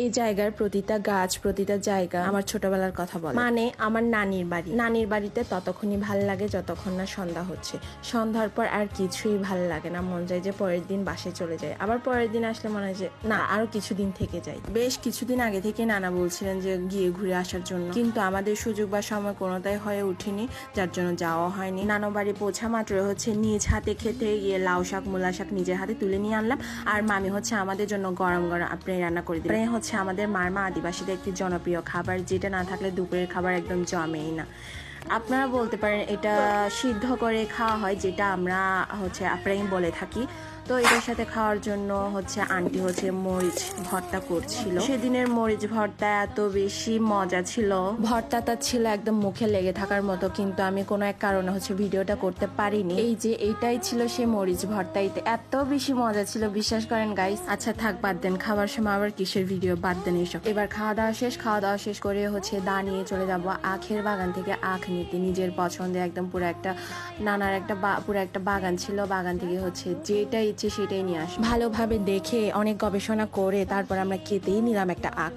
এই জায়গার প্রতিটা গাছ প্রতিটা জায়গা আমার ছোটবেলার কথা বলে। মানে আমার নানির বাড়ি। নানির বাড়িতে ততক্ষণই ভালো লাগে যতক্ষণ না সন্ধ্যা হচ্ছে। সন্ধ্যার পর আর কিছুই ভালো লাগে না মন যায় যে পরের দিন বাসে চলে যায় আবার পরের দিন আসলে মনে হয় যে না আরও কিছুদিন থেকে যাই। বেশ কিছুদিন আগে থেকে নানা বলছিলেন যে গিয়ে ঘুরে আসার জন্য। কিন্তু আমাদের সুযোগ বা সময় কোনোটাই হয়ে উঠেনি যার জন্য যাওয়া হয়নি। নানো বাড়ি পৌঁছা মাত্র হচ্ছে নিজ হাতে খেতে গিয়ে লাউ শাক মূলা শাক নিজের হাতে তুলে নিয়ে আনলাম। আর মামি হচ্ছে আমাদের জন্য গরম গরম আপনি রান্না করে দিলেন। হচ্ছে আমাদের মারমা আদিবাসীদের একটি জনপ্রিয় খাবার, যেটা না থাকলে দুপুরের খাবার একদম জমেই না। আপনারা বলতে পারেন এটা সিদ্ধ করে খাওয়া হয়, যেটা আমরা হচ্ছে আপনারাই বলে থাকি। তো এটার সাথে খাওয়ার জন্য হচ্ছে আন্টি হচ্ছে মরিচ ভর্তা করছিল। সেদিনের মরিচ ভর্তা এত বেশি মজা ছিল। ভর্তাটা ছিল একদম মুখে লেগে থাকার মতো, কিন্তু আমি কোনো এক কারণে হচ্ছে ভিডিওটা করতে পারিনি। এই যে এইটাই ছিল সেই মরিচ ভর্তা এতে এত বেশি মজা ছিল, বিশ্বাস করেন গাইস আচ্ছা থাক, বাদ দেন খাবার সময় আবার কিসের ভিডিও বাদ দেন এইসব। এবার খাওয়া দাওয়া শেষ, খাওয়া দাওয়া শেষ করে হচ্ছে দা নিয়ে চলে যাব আখের বাগান থেকে আখ নিতে। নিজের পছন্দে একদম পুরো একটা নানার একটা পুরো একটা বাগান ছিল। বাগান থেকে হচ্ছে যেটা ইচ্ছে সেটাই নিয়ে আস ভালোভাবে দেখে, অনেক গবেষণা করে, তারপর আমরা কেটেই নিলাম একটা আখ।